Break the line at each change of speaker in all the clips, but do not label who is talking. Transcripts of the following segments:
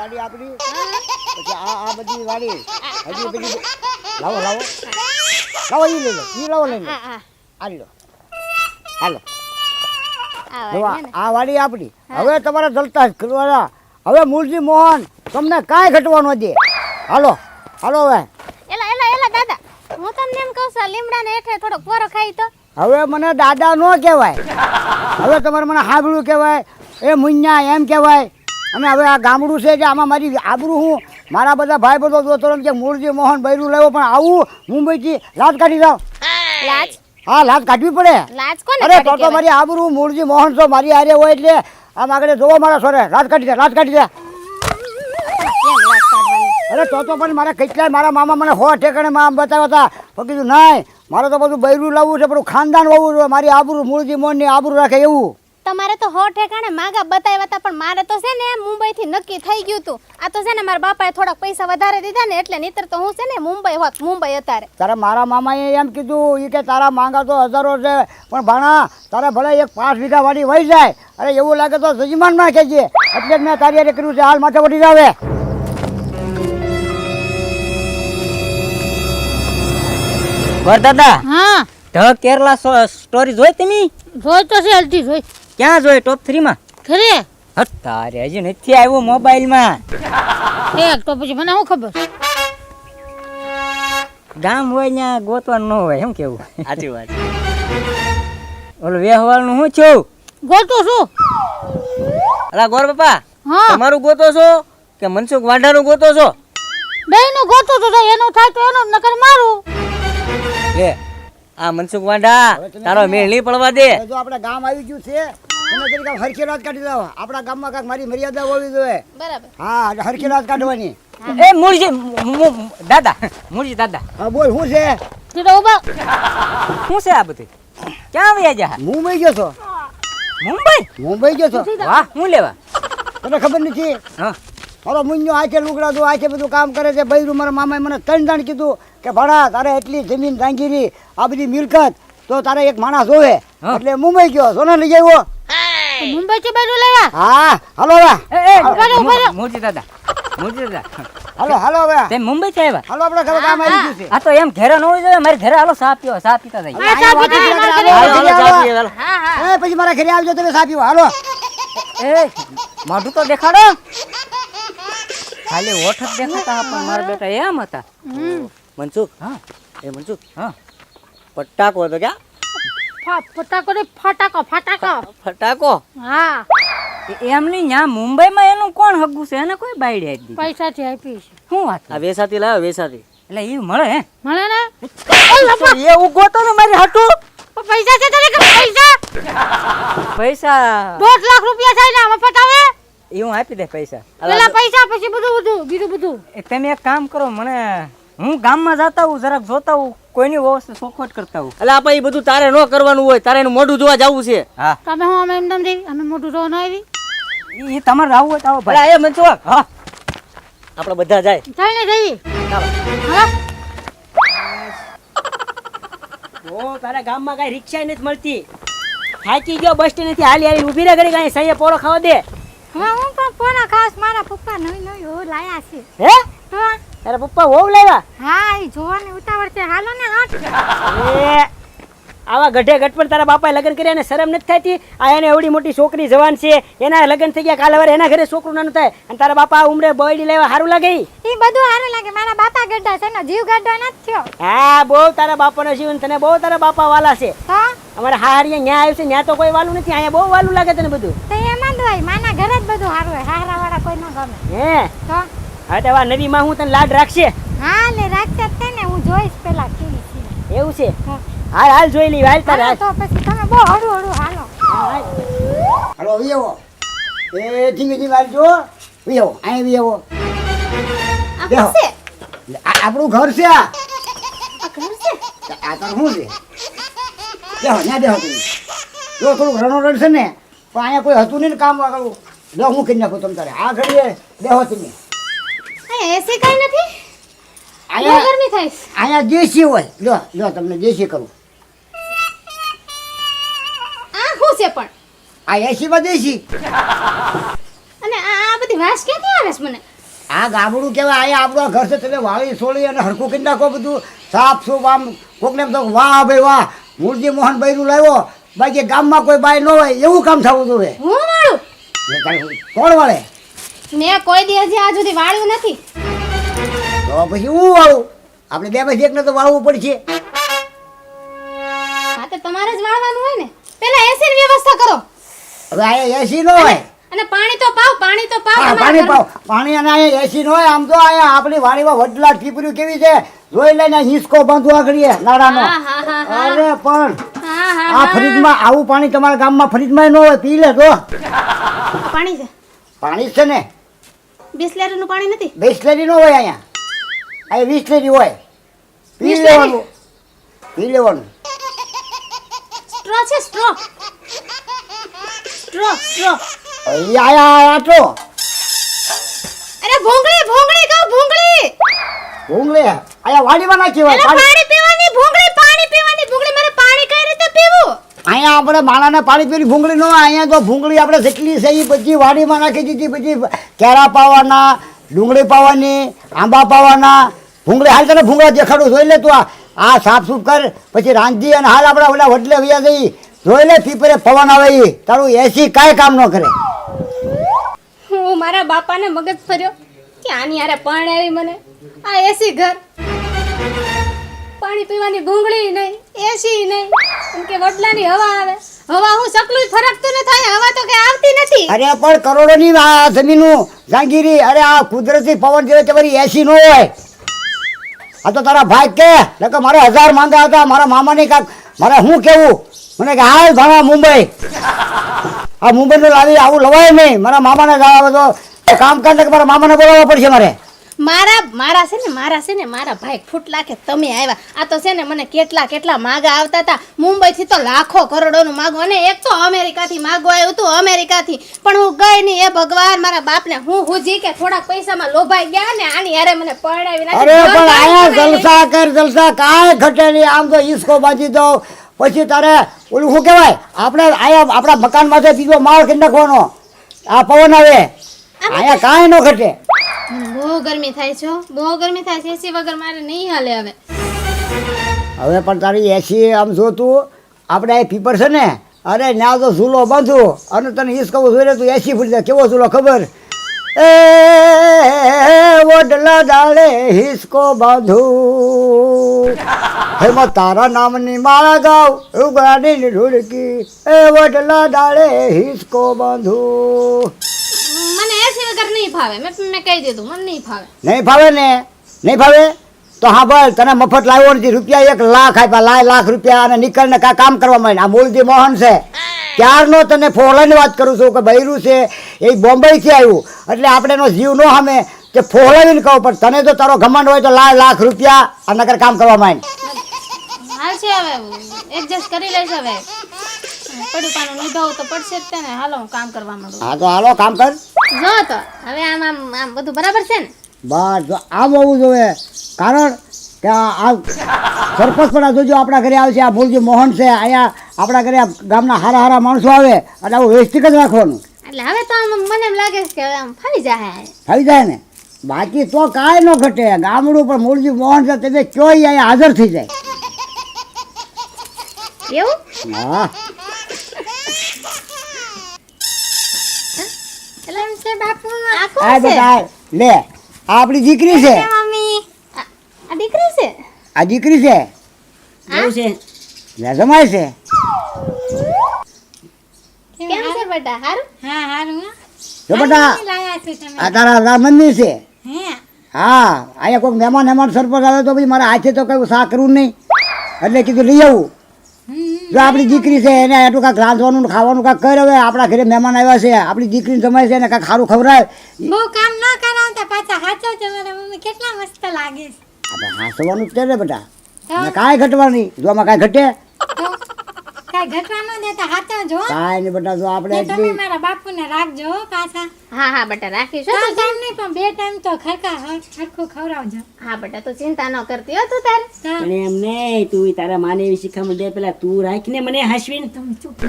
વાડી આપણી? પછી આ આ બધી વાડી. હજી બધી લાવો લાવો. લાવો એ લઈ લો એ લાવો લઈ લો
આ
લો હાલો.
આ ને.
વાડી આપણી. હવે તમારે જલતા જ કરવાના. હવે મૂળજી મોહન તમને કાંઈ ઘટવાનો દે હાલો. હાલો હવે.
એલા એલા એલા દાદા. હું તમને એમ કહું છું લીમડાને હેઠે થોડોક પોરો ખાઈ તો.
હવે મને દાદા ન કહેવાય. હવે તમારે મને હાબળું કહેવાય. એ મુન્યા એમ કહેવાય. અને હવે આ ગામડું છે કે આમાં મારી આબરું હું મારા બધા ભાઈ બધો દોસ્તો કે મૂળજી મોહન બૈરું લેવો પણ આવું મુંબઈથી લાજ કાઢી જાઓ.
લાજ?
હા લાજ કાઢવી પડે.
લાજ કોને
અરે તો તો મારી આબરું મૂળજી મોહન છો મારી આરે હોય એટલે આમ આગળ જોવો મારા સોરે લાજ કાઢી દે લાજ કાઢી દે. અરે તો તો પણ મારે કેટલાય મારા મામા મને હો ઠેકાણે માં બતાવ્યા હતા. તો કીધું નહીં મારે તો બધું બૈરું લાવવું છે પણ ખાનદાન હોવું જોઈએ. મારી આબરું મૂળજી મોહનની આબરું રાખે એવું.
તમારે તો હો ઠેકાણે માગા બતાવ્યા હતા પણ મારે તો છે ને મુંબઈ થી નક્કી થઈ ગયું હતું આ તો છે ને મારા બાપાએ થોડાક પૈસા વધારે દીધા ને એટલે નહીતર તો હું છે ને મુંબઈ હોત મુંબઈ અત્યારે
તારે મારા મામાએ એમ કીધું એ કે તારા માંગા તો હજારો છે પણ ભાણા તારે ભલે એક પાંચ વીઘા વાડી વહી જાય અરે એવું લાગે તો સજીમાનમાં કહેજે. એટલે જ મેં તારી કર્યું છે હાલ માથે વળી જાવે
વરદાદા
હા.
ધ કેરલા સ્ટોરી જોઈ તમે?
જોઈ તો છે હલતી જોઈ.
ક્યાં જોઈ ટોપ થ્રી માં?
ખરે
તારે હજી નથી આવ્યો મોબાઈલમાં.
એક તો પછી મને શું ખબર?
ગામ હોય ત્યાં ગોતવાનું ન હોય એમ કેવું? સાચી વાત ઓલું વ્યવહારનું શું છું?
ગોતો છું?
અલા ગોર બાપા
હા.
તમારું ગોતો છો કે મનસુખ વાઢાનું ગોતો છો?
બે નું ગોતો છું તો એનું થાય તો એનું નકર મારું.
લે આ મનસુખ
વાંડા
તારો મેળ નહીં પડવા દે.
જો આપણે ગામ આવી ગયું છે એને તરીકે હરખી રાત કાઢી દો. આપણા ગામમાં કાક મારી મર્યાદા હોવી જોઈએ.
બરાબર.
હા એટલે હરખી રાત કાઢવાની.
એ મૂળજી મુ- મુ- દાદા મૂળજી દાદા.
હા બોલ શું છે?
તું તો ઊભો.
શું છે આ બધું? ક્યાં વયા જા
મુંબઈ ગયો છો?
મુંબઈ?
મુંબઈ ગયો છો?
વાહ હું લેવા?
તને ખબર નથી?
હા.
મારો મુન્યો આખે લુગડા દો આખે બધું કામ કરે છે બૈરું મારા મામાએ મને ત્રણ દાણ કીધું કે ભાડા તારે એટલી જમીન જાંગીરી આ બધી મિલકત તો તારે એક માણસ જોવે. એટલે મુંબઈ ગયો. સોના લઈ આવ્યો.
મુંબઈ થી બાજુ લેવા
હા હાલો હવે.
એ, એ,
ઊભા રહો, ઊભા રહો.
મૂળજી દાદા મોજી દાદા.
હાલો હાલો હવે.
તે મુંબઈ થી આવ્યા?
હાલો આપણે ઘરે કામ આવી ગયું છે.
આ તો એમ ઘરે ન હોય જોઈએ મારે ઘરે હાલો સા પીઓ સા પીતા જાય
હા, સા પીતા
હા હા.
એ પછી મારા ઘરે આવજો તમે સા પીઓ હાલો.
એ મોઢું તો દેખાડો. ખાલી ઓઠ જ દેખાતા પણ મારા બેટા એમ હતા. મનસુખ હા. એ મનસુખ હા. પટાકો તો ક્યાં?
ફટાકો ને ફટાકો ફટાકો.
ફટાકો?
હા.
એમની ન્યા મુંબઈ માં મુંબઈમાં એનું કોણ હગું છે? એને કોઈ બાઈડી આપી દીધી.
પૈસા થી આપી છે.
શું વાત
આ વેસાતી લાવ્યો વેસાતી
એટલે એ મળે હે.
મળે ને?
એ ઉગો તો ને મારી હાટું?
પણ પૈસા છે તારે પૈસા?
પૈસા
દોઢ લાખ રૂપિયા થાય ને આમાં પતાવે
એ હું આપી દે પૈસા.
પેલા પૈસા પછી બધું બધું બીજું બધું.
તમે એક કામ કરો મને હું ગામમાં જતા હું જરાક જોતા હું કોઈની વ્યવસ્થા ચોખવટ કરતા હું
એટલે આપણે એ બધું તારે ન કરવાનું હોય તારે એનું મોઢું જોવા જવું છે.
હા.
તમે હું અમે એમ તેમ રહી અમે મોઢું જોવા ન આવી?
એ તમારે આવું હોય તો આવો ભાઈ.
એ મને મનસુખ
હા.
આપણે બધા જાય.
જઈને જઈએ. હા.
ઓ તારા ગામમાં કઈ રિક્ષા નથી મળતી. થાકી ગયો બસ સ્ટેન્ડથી હાલી હાલી ઊભી રહે ઘડી કઈ સહીએ પોરો ખાવા દે.
હા હું પણ કોના ખાસ મારા પપ્પા નવી નવી હો લાયા છે.
હે?
તો
તારા પપ્પા હોવ લાવ્યા
હા એ જોવાની ઉતાવળ છે. હાલો ને હાથ
એ આવા ગઢે ગઢ પર તારા બાપાએ લગ્ન કર્યા ને શરમ નથી થતી આ એને એવડી મોટી છોકરી જવાન છે. એના લગ્ન થઈ ગયા કાલે વારે એના ઘરે છોકરું નાનું થાય. અને તારા બાપા ઉમરે બળી લેવા સારું લાગે ઈ?
એ બધું સારું લાગે. મારા બાપા ગઢા છે ને જીવ ગઢો નથી થયો.
હા બહુ તારા બાપાનો જીવન તને બહુ તારા બાપા વાલા છે.
તો
અમારે હારિયા ન્યા આવ્યું છે. ન્યા તો કોઈ વાલું નથી. અહીંયા બહુ વાલું લાગે તને બધું.
તો હોય માના ઘરે જ બધું સારું હોય. હારા વાળા કોઈ ન ગમે.
હે?
તો?
હવે તો નદી માં હું તને લાડ રાખશે?
હા લે રાખશે જ તે ને હું જોઈશ પેલા કેવી છે.
એવું છે? હાલ હાલ જોઈ લઈ હાલ તારે.
તો પછી તમે બહુ હળું હળું હાલો.
હાલો વી આવો. એ ધીમે ધીમે હાલ જો. આવો અહીં વી આવો.
આ
બેહો.
શું
આપણું ઘર છે આ.
આ ઘર છે?
આ તારું શું છે? બેહો ત્યાં બેહો તમે. જો થોડું રણોરણ છે ને. પણ અહીંયા કોઈ હતું નહીં ને કામ વાળું લો હું કરી નાખું તમે તારે. આ ઘડીએ બેહો તમે.
એસી કઈ નથી?
અહીંયા
ગરમી થાય
અહીંયા દેશી હોય. લો લો તમને દેશી કરું.
આ શું છે પણ?
આ એસીમાં દેશી.
અને આ બધી વાસ ક્યાંથી આવે છે મને?
આ ગાબડું કહેવાય અહીંયા આપણું ઘર છે તમે વાળી સોળી અને હરખું કરી નાખો બધું. સાફ સુફ આમ કોકને એમ તો વાહ ભાઈ વાહ. મૂળજી મોહનભાઈનું લાવ્યો. બાકી ગામમાં કોઈ બાઈ ન હોય એવું કામ થવું જોઈએ.
હું વાળું?
કોણ વાળે?
મેં કોઈ દિવસ આ આજ સુધી વાળ્યું નથી.
તો પછી હું વાળું? આપણે બે પછી એકને તો વાળવું પડશે.
હા તો તમારે જ વાળવાનું હોય ને. પેલા એસી ની વ્યવસ્થા કરો.
હવે અહીંયા એસી ન હોય.
અને પાણી તો પાવ પાણી તો પાવ
હા પાણી પાવ. પાણી અને અહીંયા એસી નો આમ તો અહીંયા આપણી વાડીમાં વડલા ટીપર્યું કેવી છે? જોઈ લઈને હિસકો બાંધવા
હા, હા, હા, હા.
અરે પણ
હા હા
આ ફ્રીજમાં આવું પાણી તમારા ગામમાં ફ્રીજમાં ન હોય પી લે તો
પાણી છે.
પાણી જ છે ને.
બિસ્લેરીનું પાણી નથી.
બિસ્લેરી ન હોય અહીંયા. અહીંયા બિસ્લેરી હોય. પી? લેવાનું. પી લેવાનું.
સ્ટ્રો છે સ્ટ્રો. Straw straw.
આટલો.
અરે ભૂંગળી ભૂંગળી કહું ભૂંગળી.
ભૂંગળી? અહીંયા વાડીમાં નાખી હોય પાણી.
પાણી પીવાની ભૂંગળી પાણી પીવાની. ભૂંગળી મારે પાણી કઈ રીતે પીવું?
અહીંયા આપણે માણાને પાણી પીની ભૂંગળી નો અહીંયા તો ભૂંગળી આપણે જેટલી છે એ બધી વાડીમાં નાખી દીધી પછી કેળા પાવાના ડુંગળી પાવાની આંબા પાવાના. ભૂંગળી હાલ તને ભૂંગળા દેખાડું જોઈ લે તું આ સાફ સૂફ કર પછી રાંધી અને હાલ આપણા ઓલા વડલે વયા જઈ જોઈ લે પીપરે પવન આવે તારું એસી કાંઈ કામ ન કરે.
મારા બાપાને મગજ ફર્યો કે આની યારે પરણાવી મને. આ એસી ઘર. પાણી પીવાની ભૂંગળી નહીં એસી નહીં. એમ કે વડલાની હવા આવે. હવા હું સકલું ફરકતું ન થાય, હવા તો કે આવતી નથી.
અરે પણ કરોડોની આ જમીનનું જાગીરી. અરે આ કુદરતી પવન જેવી તમારી એસી નો હોય. આ તો તારા ભાઈ કે મારે હજાર માંગા હતા, મારા મામાને કાંક, મારે શું કેવું? મને કે હાલ મુંબઈ. આ મુંબઈનું લાવી આવું લવાય નહીં. મારા મામાને જવા તો કામ કરે કે મારા મામાને બોલાવવા પડશે મારે.
મારા મારા છે ને મારા છે ને મારા ભાઈ ફૂટ લાખે તમે આવ્યા. આ તો છે ને મને કેટલા કેટલા માગા આવતા હતા. મુંબઈ થી તો લાખો કરોડોનું માગો અને એક તો અમેરિકાથી માગો આવ્યું હતું અમેરિકાથી. પણ હું ગઈ નહીં. એ ભગવાન મારા બાપને હું હુજી કે થોડાક પૈસામાં લોભાઈ ગયા ને આની યારે મને પરણાવી નાખી.
અરે પણ
આયા
જલસા કર જલસા કાય ઘટે નહીં. આમ તો ઈસકો બાજી દઉં પછી તારે ઓલું શું કહેવાય? આપણે અહીંયા આપણા મકાનમાંથી બીજો માળ કરી નાખવાનો. આ પવન આવે. અહીંયા કાંઈ ન ઘટે.
બહુ ગરમી થાય છે બહુ ગરમી થાય છે. એસી વગર મારે નહીં હાલે હવે.
હવે પણ તારી એસી આમ જોતું આપણે આ પીપર છે ને અરે ના તો ઝૂલો બાંધું. અને તને ઈસ કહું જોઈએ તું એસી ફૂટી જાય કેવો ઝૂલો ખબર? એ વડલા ડાળે હિસકો બાંધું. હેમાં તારા નામની માળા ગાવ ઉગાડીને ઢુડકી એ વડલા ડાળે હિસકો બાંધું.
મને એસી વગર નહીં ફાવે. મેં મેં કહી દીધું મને નહીં ફાવે.
નહીં ફાવે ને? નહીં ફાવે? તો હા ભાઈ તને મફત લાવ્યો નથી રૂપિયા એક લાખ આપ્યા લાય લાખ રૂપિયા અને નીકળને કા કામ કરવા માંડ આ મૂળજી મોહન છે. ત્યારનો તને ફોહલાની વાત કરું છું કે બૈરું છે એ બોમ્બેથી આવ્યું. એટલે આપણે એનો જીવ ન સામે કે ફોહલાવીને કહું પણ તને તો તારો ઘમંડ હોય તો લાખ લાખ રૂપિયા આ નગર કામ કરવા માંડ.
હાલ હવે એડજસ્ટ કરી લઈશ હવે. પડ્યું નિભાવવું તો પડશે જ તે હાલો હું કામ કરવા માંડું.
હા તો હાલો કામ કર.
જો તો હવે આમ આમ આમ બધું બરાબર છે ને?
બસ આમ હોવું જોઈએ. કારણ કે આ સરપંચ પણ જોજો આપણા ઘરે આવશે આ ભૂલજી મોહન છે અહીંયા આપણા ઘરે ગામના હારા હારા માણસો આવે એટલે આવું વ્યવસ્થિત જ રાખવાનું.
એટલે હવે તો મને એમ લાગે છે કે આમ ફરી જાય.
ફરી જાય ને? બાકી તો કાંઈ ન ઘટે ગામડું પણ મૂળજી મોહન છે તમે કયો અહીંયા હાજર થઈ જાય.
એવું?
હા.
એટલે એમ છે બાપુ આ કોણ છે
લે આપણી દીકરી છે.
આ દીકરી છે?
આ દીકરી છે?
એવું છે?
લે જમાય છે.
કેમ છે બેટા? હારું?
હા હારું
જો બેટા
શું લાયા છો તમે.
આ તારા રા છે?
હે?
હા અહીંયા કોઈ મહેમાન મહેમાન સરપંચ આવે તો ભાઈ મારે હાથે તો કઈ શા કરવું નહીં. એટલે કીધું લઈ આવું. જો આપણી દીકરી છે એને એટલું કાંઈક રાંધવાનું ખાવાનું કાંઈક કર હવે આપણા ઘરે મહેમાન આવ્યા છે આપણી દીકરીને જમાય છે એને કાંઈક સારું ખબર
બહુ કામ ન કરાવતા પાછા હાચો તમારા મમ્મી. કેટલા મસ્ત લાગે છે.
આપણે હાંસવાનું જ છે ને બેટા અને કાંઈ ઘટવાની? જો આમાં કાંઈ ઘટે?
કાંઈ ઘટવા ન દેતા હાચો જો
કાંઈ નહીં બેટા જો આપણે
તમે મારા બાપુને રાખજો પાછા.
હા હા બેટા રાખીશું
ત્રણ ટાઈમ નહીં પણ બે ટાઈમ તો ખરખા હરખું ખવડાવજો.
હા બેટા તું ચિંતા ન કરતી હો તું તારે.
પણ એમ નહીં તું તારા માને એવી શિખામણ દે પેલા તું રાખીને મને હસવી
તમે ચૂપ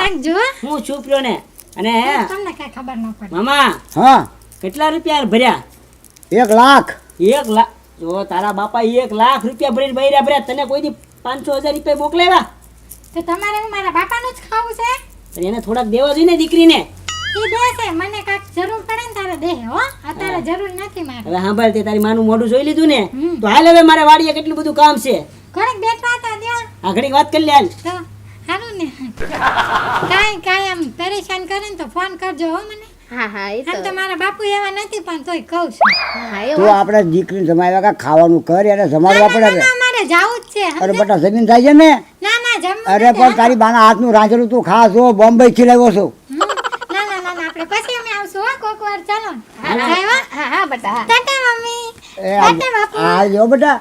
રાખજો હું.
ચૂપ રહ્યો ને? અને
તમને કઈ ખબર ન પડે.
મામા
હા.
કેટલા રૂપિયા ભર્યા?
એક લાખ.
એક લાખ. જો તારા બાપા એક લાખ રૂપિયા ભરીને બૈરા ભર્યા તને કોઈ દી પાંચસો હજાર રૂપિયા મોકલાવ્યા?
તો તમારે હું મારા બાપાનું જ ખાવું છે?
પણ એને થોડાક દેવા જોઈએ ને દીકરીને.
ઈ દે મને કાંઈક જરૂર પડે ને તારે દે હો. અત્યારે જરૂર નથી મારે.
હવે સાંભળ તે તારી માનું મોઢું જોઈ લીધું ને? તો હાલ હવે મારે વાડીએ કેટલું બધું કામ છે?
ઘડીક બેઠા હતા ત્યાં
આ ઘડીક વાત કરી લે હાલ.
તો ને. કાઈ કાંઈ આમ પરેશાન કરે ને તો ફોન કરજો હો મને.
હા હા એ
આમ તો. મારા બાપુ એવા નથી પણ તોય કહું છું.
હા
તું
એવું.
દીકરીને જમાવ્યા કાંઈ ખાવાનું કર એને જમાડવા પડે
ના,
હવે.
ના, મારે જાવું જ છે
અરે
સમજે?
જમીન થાય છે ને?
ના ના જમવું
અરે પણ તારી બાના હાથનું રાંધેલું તું ખા છો બોમ્બે થી લાવ્યો
ના ના ના ના, આપણે પછી અમે આવશું હો કોક વાર ચાલો.
હા,
હા
હા બટા
ટાટા મમ્મી. ટાટા બાપુ.
આવજો બેટા.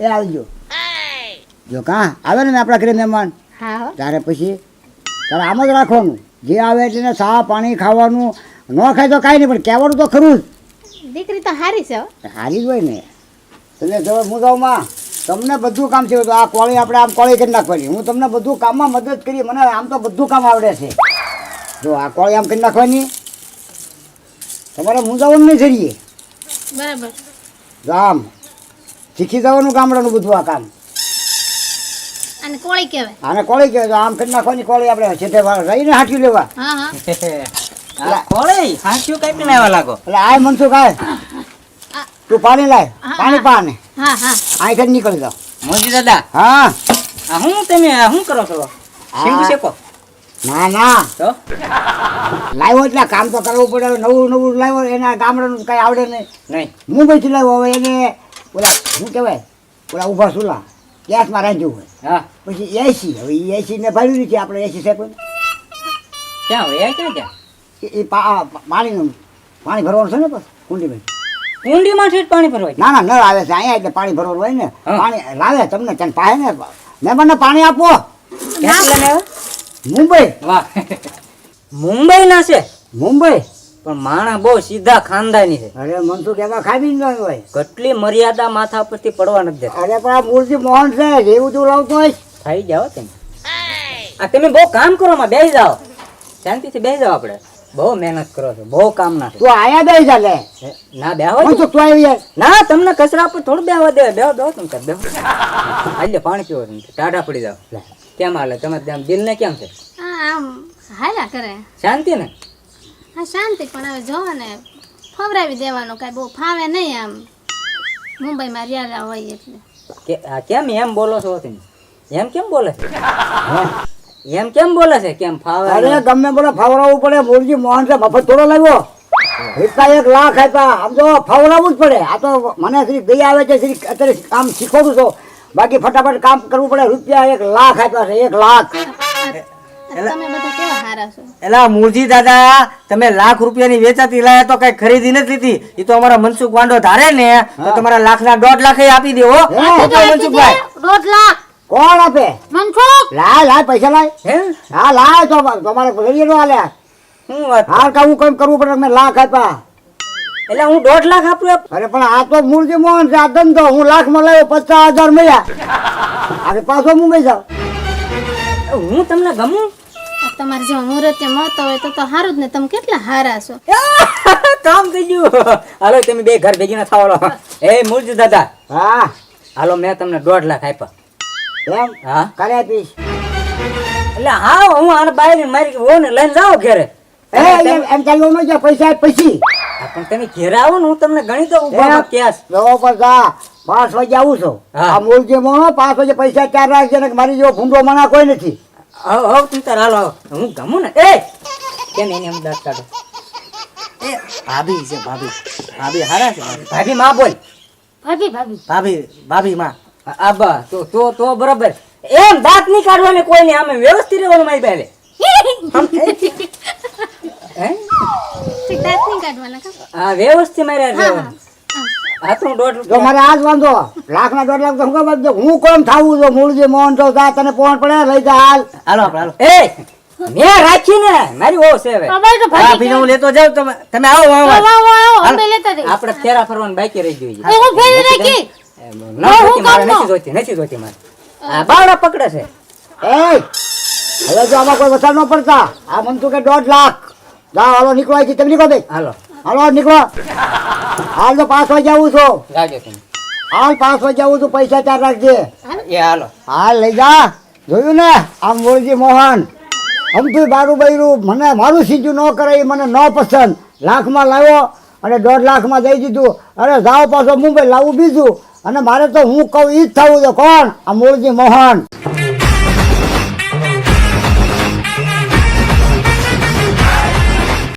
એ આવજો. જો કાં આવે ને આપણા ઘરે મહેમાન?
હા હો.
ત્યારે પછી તારે આમ જ રાખવાનું. જે આવે એટલે ચા પાણી ખાવાનું ન ખાય તો કાંઈ નહીં પણ કહેવાનું તો ખરું
દીકરી તો હારી છે
હારી જ હોય ને. તમે જો હું જાઉં માં તમને બધું કામ છે આ કોળી આપણે આમ કોળી કરી નાખવાની. હું તમને બધું કામમાં મદદ કરી મને આમ તો બધું કામ આવડે છે. જો આ કોળી આમ કરી નાખવાની. તમારે મૂંઝાવાનું નહીં જરીએ.
બરાબર.
જો આમ શીખી જવાનું ગામડાનું બધું આ કામ.
અને કોળી કહેવાય.
આને કોળી કહેવાય આમ કરી નાખવાની કોળી આપણે. છેટે રહીને હાંચી લેવા.
હા હા.
આ કોળે હાંસ્યું કાપીને આવ્યા લાગો.
એટલે આય મનસુખ આય તું પાણી લાય પાણી પાને.
હા હા.
આઈ કરી નીકળી જાઓ.
મોજી દાદા.
હા.
આ હું તમે આ કરો છો? શીંગ શેકો?
ના ના.
તો?
લાવ્યો એટલે કામ તો કરવું પડે. નવું નવું લાવ્યો એના ગામડાનું કઈ આવડે નહીં.
નહીં.
બેસી લાવ્યો હવે એને ઓલા શું કહેવાય? ઓલા ઊભા સુલા ગેસમાં રાંધ્યું હોય.
હા.
પછી એસી હવે એસી ને ભર્યું નથી આપણે એસી શેકવું
ક્યાં હોય ક્યાં ક્યાં
એ- પાણીનું પાણી ભરવાનું છે ને બસ કુંડીમાં.
કુંડીમાંથી જ પાણી ભરવાય?
ના ના નળ આવે છે. અહીંયા એટલે પાણી ભરવાનું હોય ને. પાણી લાવે તમને ત્યાં પાસે ને. મહેમાનને પાણી આપો.
કેટલા
મુંબઈ.
વાહ. મુંબઈ ના છે?
મુંબઈ.
પણ માણા બહુ સીધા ખાનદાની છે.
અરે મનસુખ એમાં ખાવી જ ન હોય.
કેટલી મર્યાદા માથા પરથી પડવા નથી દેતા.
અરે પણ આ મૂર્તિ મોહન છે. જેવું તું લાવતો હોય
થઈ જાઓ તમે. આ તમે બહુ કામ કરો માં બેસી જાઓ. શાંતિથી બેસી જાઓ આપણે. બહુ મહેનત કરો છો બહુ કામ ના
તું આયા દઈ જા લે.
ના બેહો હું
તો? તું આવી યાર
ના તમને કચરા પર થોડું બેહવા દે બેહો બેહો તમે કર બેહો. આજે પાણી પીવો તમે ટાઢા પડી જાઓ. કેમ હાલે? તમે આમ દિલ ને કેમ છે?
હા આમ હાલા કરે.
શાંતિ ને?
હા શાંતિ પણ હવે જો ને ફવરાવી દેવાનું કાંઈ બહુ ફાવે નહીં આમ. મુંબઈમાં રહ્યા હોય એટલે.
કેમ એમ બોલો છો તમે એમ કેમ બોલે? છે એમ કેમ બોલે છે? કેમ ફાવે
અરે? ગમે બોલે ફાવરાવું પડે મૂળજી મોહન છે મફત થોડો લાવ્યો એટલા એક લાખ આપ્યા. આમ તો ફાવરાવું જ પડે. આ તો મને શ્રી ગઈ આવે છે. શ્રી અત્યારે કામ શીખવાડું છો. બાકી ફટાફટ કામ કરવું પડે. રૂપિયા એક લાખ આપ્યા છે. એક લાખ.
તમે બધા કેવા હારા છો?
એલા મૂળજી દાદા તમે લાખ રૂપિયાની વેચાતી લાયા તો કઈ ખરીદી નથી લીધી. એ તો અમારા મનસુખ વાંડો ધારે ને તો તમારા લાખ ના દોઢ લાખ આપી દેવો. મનસુખભાઈ
દોઢ લાખ.
કોણ આપે?
મનસુખ!
લાય લાય પૈસા લાય.
હે?
હા લાય તો તમારે ઘડીએ નો હાલ્યા
હું વાત?
હાર કાવું કેમ કરવું પડે મેં લાખ આપ્યા.
એટલે હું દોઢ લાખ આપું
અરે પણ આ તો મૂળજી મોહન છે આ ધંધો. હું લાખમાં લાવ્યો પચાસ હજાર મળ્યા. હવે પાછો મુંબઈ જાઉં.
હું તમને ગમું?
તમારે જો મુહૂર્ત મત હોય તો તો સારું જ ને. તમે કેટલા હારા છો.
કામ થઈ ગયું. હાલો તમે બે ઘર ભેગી ના થાવલો એ મૂળજી દાદા.
હા.
હાલો મેં તમને દોઢ લાખ આપ્યા.
એમ?
હા.
કરે આપીશ.
એટલે હા હું આને બાયરી મારી વહુ ને લઈને જાવ ઘરે.
એ એમ ચાલુ ન જાય પૈસા પછી.
પણ તમે ઘેર આવો ને હું તમને ગણી તો
એ
ઊભા કેસ
જવો પર જા. પાંચ વાગે આવું છું.
હા.
આ મૂળજી મોહનો પાંચ વાગે પૈસા ચાર રાખજે ને મારી જેવો ભૂંડો મના કોઈ નથી.
આવો આવો તું તાર હાલો આવ હું ગમું ને? એ! કેમ એને એમ દાંત કાઢો?
એ ભાભી છે ભાભી. ભાભી હારા છે ભાભી.
ભાભી માં બોલ.
ભાભી ભાભી.
ભાભી ભાભી માં.
આબા તો તો તો બરાબર. એમ દાંત નહીં કાઢવાને કોઈ નહીં આમે વ્યવસ્થિત રહેવાનું મારી પહેલે હે?
ઠીક દાંત નહીં કાઢવાના કા?
હા વ્યવસ્થિત મારે રહેવાનું. હા હું
જો મારે આજ વાંધો. લાખ ના દોઢ લાખ તો હું કામ હું કોમ થાવું છું? મૂળજી મોહન તો જા તને પહોંચ પડે લઈ જા હાલ.
હાલો હાલો
એ મેં રાખી ને મારી ઓ છે હવે.
હું લેતો જાઉં તમે તમે આવો આવો
અમે લેતા
આપણે ફેરા ફરવાનું બાકી રહી ગયું છે.
હું ફેરી રાખી.
નથી જોતી મારે. આ બાવડા પકડે છે.
એ હવે જો આમાં કોઈ વસાડ ન પડતા આ મન તું કે દોઢ લાખ. જાઓ હાલો નીકળો અહીંથી તમે નીકળો ભાઈ?
હાલો.
હાલો નીકળો. હાલ તો પાંચ વાગે આવું છું. હાલ પાંચ વાગે આવું છું પૈસા ચાર રાખજે.
એ હાલો.
હાલ લઈ જા. જોયું ને? આમ મોરજી મોહન. અમથું બારું બૈરું. મને મારું સીધું ન કરે એ મને ન પસંદ. લાખમાં લાવ્યો અને દોઢ લાખમાં દઈ દીધું. અરે જાઓ પાછો મુંબઈ લાવું બીજું. અને મારે તો હું કહું ઈ જ થવું છે. કોણ? આ મૂળજી મોહન.